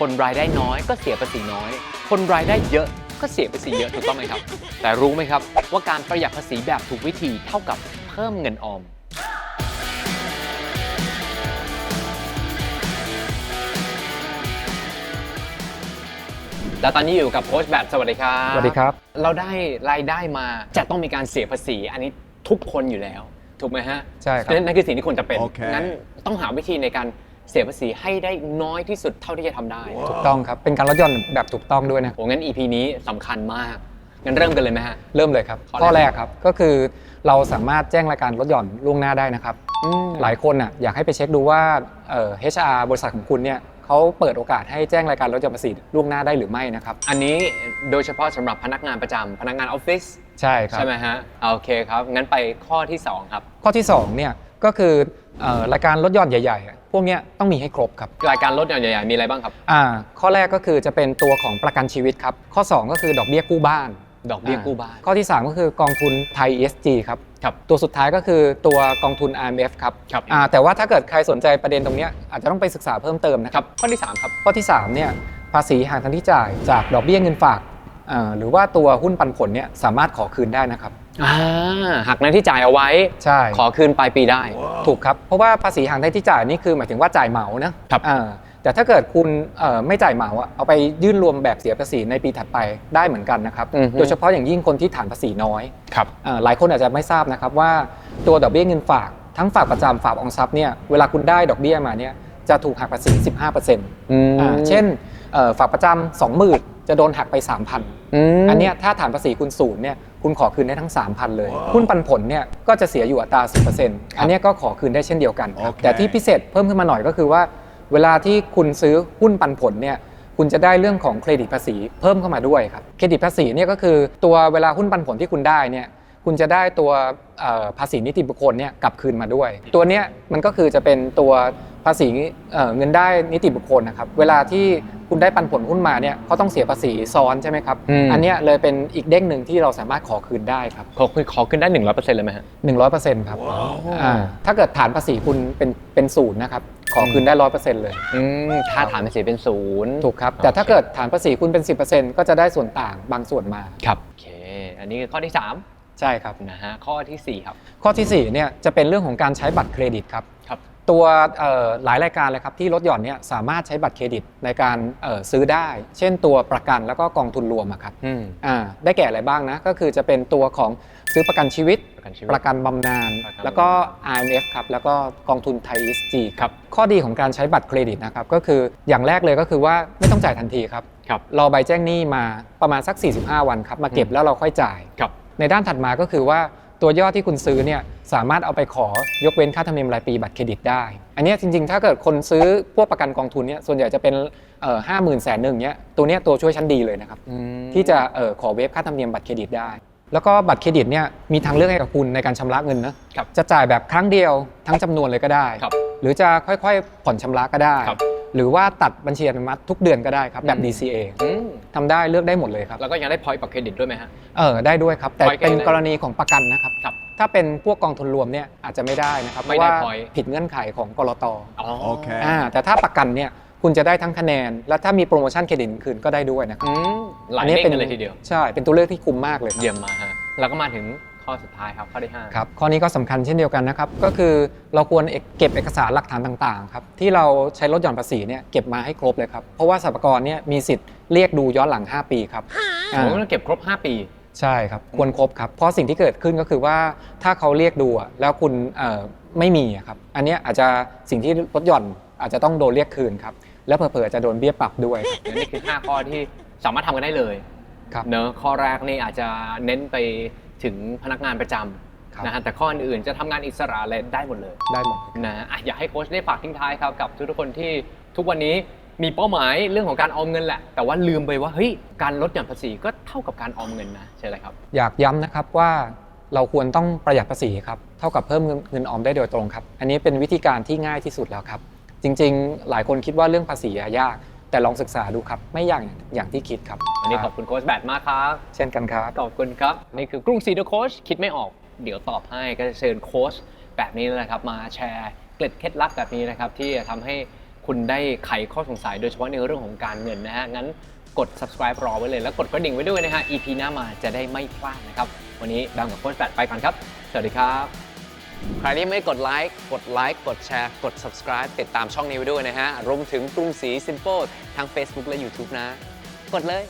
คนรายได้น้อยก็เสียภาษีน้อย คนรายได้เยอะก็เสียภาษีเยอะถูกต้องไหมครับ แต่รู้ไหมครับว่าการประหยัดภาษีแบบถูกวิธีเท่ากับเพิ่มเงินออม แล้วตอนนี้อยู่กับโค้ชแบบสวัสดีครับสวัสดีครับ เราได้รายได้มาจะต้องมีการเสียภาษี อันนี้ทุกคนอยู่แล้ว ถูกไหมฮะใช่ครับ นั่นนั่นคือสิ่งที่ควรจะเป็น โอเค งั้นต้องหาวิธีในการ เสียภาษีให้ได้น้อยที่สุดเท่าที่จะทำได้ ถูกต้องครับ เป็นการลดหย่อนแบบถูกต้องด้วยนะโอ้งั้น EP นี้สำคัญมาก งั้นเริ่มกันเลยไหมฮะ เริ่มเลยครับข้อแรกข้อแรกครับก็คือเราสามารถแจ้งรายการลดหย่อนล่วงหน้าได้นะครับ หลายคนน่ะอยากให้ไปเช็คดูว่าเอ่อ HR บริษัทของคุณเนี่ยเขาเปิดโอกาสให้แจ้งรายการลดหย่อนภาษีล่วงหน้าได้หรือไม่นะครับอันนี้โดยเฉพาะสำหรับพนักงานประจำพนักงานออฟฟิศใช่ครับ ใช่ไหมฮะอ่าโอเคครับ งั้นไปข้อที่ 2 ครับ ข้อที่2เนี่ยก็คือเอ่อรายการลดหย่อนใหญ่ๆอะ พวกเนี้ยต้องมีให้ครบครับ รายการลดหย่อนใหญ่ๆมีอะไรบ้างครับ อ่าข้อแรกก็คือจะเป็นตัวของประกันชีวิตครับ ข้อ 2 ก็คือดอกเบี้ยกู้บ้าน ดอกเบี้ยกู้บ้าน ข้อที่ 3 ก็คือกองทุนไทย ESG ครับ ครับ ตัวสุดท้ายก็คือตัวกองทุน IMF ครับครับอ่าแต่ว่าถ้าเกิดใครสนใจประเด็นตรงเนี้ยอาจจะต้องไปศึกษาเพิ่มเติมนะคครัรับบข้อที่ 3 ครับ ข้อที่3เนี่ยภาษีห่างทางที่จ่ายจากดอกเบี้ยเงินฝากอ่าหรือว่าตัวหุ้นปันผลเนี่ยสามารถขอคืนได้นะครับอ่าหักหน้าที่จ่ายเอาไว้ ใช่ ขอคืนปลายปีได้ ถูกครับ เพราะว่าภาษีห่างทางที่จ่ายนี่คือหมายถึงว่าจ่ายเหมานะครับอ่าแต่ถ้าเกิดคุณเอ่อไม่จ่ายเหมาอะเอาไปยื่นรวมแบบเสียภาษีในปีถัดไปได้เหมือนกันนะครับ อือฮึ โดยเฉพาะอย่างยิ่งคนที่ฐานภาษีน้อยครับอ่าหลายคนอาจจะไม่ทราบนะครับว่าตัวดอกเบี้ยเงินฝากทั้งฝากประจำฝากออมทรัพย์เนี่ยเวลาคุณได้ดอกเบี้ยมาเนี่ยจะถูกหักภาษี 15%อ่าเช่นเอ่อฝากประจำ20,000 จะโดนหักไป 3,000 อันเนี้ยถ้าฐานภาษีคุณศูนย์เนี่ยคุณขอคืนได้ทั้ง 3,000 เลยหุ้นปันผลเนี่ยก็จะเสียอยู่อัตรา10%อันเนี้ยก็ขอคืนได้เช่นเดียวกันครับโอเคแต่ที่พิเศษเพิ่มขึ้นมาหน่อยก็คือว่า เวลาที่คุณซื้อหุ้นปันผลเนี่ยคุณจะได้เรื่องของเครดิตภาษีเพิ่มเข้ามาด้วยครับเครดิตภาษีเนี่ยก็คือตัวเวลาหุ้นปันผลที่คุณได้เนี่ยคุณจะได้ตัวเอ่อภาษีนิติบุคคลเนี่ยกลับคืนมาด้วย ตัวเนี้ยมันก็คือจะเป็นตัว ภาษีเอ่อเงินได้นิติบุคคลนะครับ เวลาที่คุณได้ปันผลหุ้นมาเนี่ยเขาต้องเสียภาษีซ้อนใช่ไหมครับอืมอันเนี้ยเลยเป็นอีกเด้งหนึ่งที่เราสามารถขอคืนได้ครับ ขอคืนขอคืนได้หนึ่งร้อยเปอร์เซ็นต์เลยไหมฮะ100%ครับอ่าถ้าเกิดฐานภาษีคุณเป็นเป็นศูนย์นะครับ ขอคืนได้ร้อยเปอร์เซ็นต์เลยอืมถ้าฐานภาษีเป็นศูนย์ถูกครับ แต่ถ้าเกิดฐานภาษีคุณเป็น10%ก็จะได้ส่วนต่างบางส่วนมา ครับ โอเค อันนี้คือข้อที่ใช่ครับ3นะฮะข้อทีสี่ 4 ครับ ข้อที่4เนี่ยจะเป็นเรื่องของการใช้บัตรเครดิตครับครับ ตัวเอ่อหลายรายการเลยครับที่ลดหย่อนเนี่ยสามารถใช้บัตรเครดิตในการเอ่อซื้อได้ เช่นตัวประกันแล้วก็กองทุนรวมอะครับอืมอ่าได้แก่อะไรบ้างนะ ก็คือจะเป็นตัวของซื้อประกันชีวิต ประกันชีวิตประกันบำนาญประกันแล้วก็ IMF ครับแล้วก็กองทุนไทย ESG ครับข้อดีของการใช้บัตรเครดิตนะครับก็คืออย่างแรกเลยก็คือว่าไม่ต้องจ่ายทันทีครับครับรอใบแจ้งหนี้มาประมาณสัก 45 วันครับมาเก็บอืมแล้วเราค่อยจ่ายครับในด้านถัดมาก็คือว่า ตัวยอดที่คุณซื้อเนี่ยสามารถเอาไปขอยกเว้นค่าธรรมเนียมรายปีบัตรเครดิตได้ อันเนี้ยจริงๆ ถ้าเกิดคนซื้อพวกประกันกองทุนเนี่ยส่วนใหญ่จะเป็นห้าหมื่นแสนหนึ่งเนี่ยตัวเนี้ยตัวช่วยชั้นดีเลยนะครับอืมที่จะเอ่อขอเวฟค่าธรรมเนียมบัตรเครดิตได้ แล้วก็บัตรเครดิตเนี่ยมีทางเลือกให้กับคุณในการชำระเงินนะครับจะจ่ายแบบครั้งเดียวทั้งจำนวนเลยก็ได้ครับหรือจะค่อยๆผ่อนชำระก็ได้ครับหรือว่าตัดบัญชีอัตโนมัติทุกเดือนก็ได้ครับแบบอืม DCA อืม ทำได้เลือกได้หมดเลยครับแล้วก็ยังได้พอยต์บัตรเครดิตด้วยไหมฮะ เออได้ด้วยครับแต่ point เป็นได้กรณีของประกันนะครับ ครับถ้าเป็นพวกกองทุนรวมเนี่ยอาจจะไม่ได้นะครับเพไม่ราะได้ว่า point ผิดเงื่อนไขของกรตอ๋อ โอเค อ่าแต่ถ้าประกันเนี่ยคุณจะได้ทั้งคะแนน และถ้ามีโปรโมชั่นเครดิตคืนก็ได้ด้วยนะครับอืมหลายอันนี้เด้งเป็นกันเลยทีเดียว ใช่เป็นตัวเลือกที่คุ้มมากเลยครับ เยี่ยมมากฮะแล้วก็มาถึง ข้อสุดท้ายครับข้อที่ห้าครับข้อนี้ก็สำคัญเช่นเดียวกันนะครับ ก็คือเราควรเอกเก็บเอกสารหลักฐานต่างๆครับที่เราใช้ลดหย่อนภาษีเนี่ยเก็บมาให้ครบเลยครับ เพราะว่าสรรพากรเนี่ยมีสิทธิ์เรียกดูย้อนหลัง 5 ปีครับผอ่ามต้องเก็บครบ 5 ปีใช่ครับควรครบครับเพราะสิ่งที่เกิดขึ้นก็คือว่าถ้าเขาเรียกดูอะแล้วคุณเอ่อไม่มีอะครับอันเนี้ยอาจจะสิ่งที่ลดหย่อนอาจจะต้องโดนเรียกคืนครับแล้วเผลอๆจะโดนเบี้ยปรับด้วยครับนี่คือ 5 ข้อที่สามารถทำกันได้เลยครับเนอะข้อแรกนี่อาจจะเน้นไป ถึงพนักงานประจครับำนะฮะแต่ข้ออื่นๆจะทำงานอิสระอะไรได้หมดเลยได้หมด นะอะอยากให้โค้ชได้ฝากทิ้งท้ายครับกับทุกๆคนที่ทุกวันนี้มีเป้าหมายเรื่องของการออมเงินแหละ แต่ว่าลืมไปว่าเฮ้ยการลดหย่อนภาษีก็เท่ากับการออมเงินนะใช่ไหมครับ อยากย้ำนะครับว่าเราควรต้องประหยัดภาษีครับเท่ากับเพิ่มเงินเงินออมได้โดยตรงครับ อันนี้เป็นวิธีการที่ง่ายที่สุดแล้วครับ จริงๆ หลายคนคิดว่าเรื่องภาษีอะยาก แต่ลองศึกษาดูครับ ไม่ยากอย่างที่คิดครับวันนี้ขคอรับบคุณโค้ชแบทมากครับ เช่นกันครับ ขอบคุณครับ นี่คือกรุงศรีโดโค้ชคิดไม่ออกเดี๋ยวตอบให้ก็จะเชิญโค้ชแบบนี้นะครับ มาแชร์เกล็ดเคล็ดลับแบบนี้นะครับ ที่จะทำให้คุณคุณได้ไขข้อสงสัยโดยเฉพาะในเรื่องของการเงินนะฮะงั้นกด subscribe รอไว้เลย แล้วกดกระดิ่งไว้ด้วยนะฮะ EP หน้ามาจะได้ไม่พลาดนะครับ วันนี้แบงกับโค้ชแปดไปก่อนครับ สวัสดีครับ ใครที่ไม่กดไลค์กดไลค์กดแชร์กด subscribe ติดตามช่องนี้ไว้ด้วยนะฮะรวมถึงกรุงศรีซิมโ l e ทั้ง Facebook และ YouTube นะ กดเลย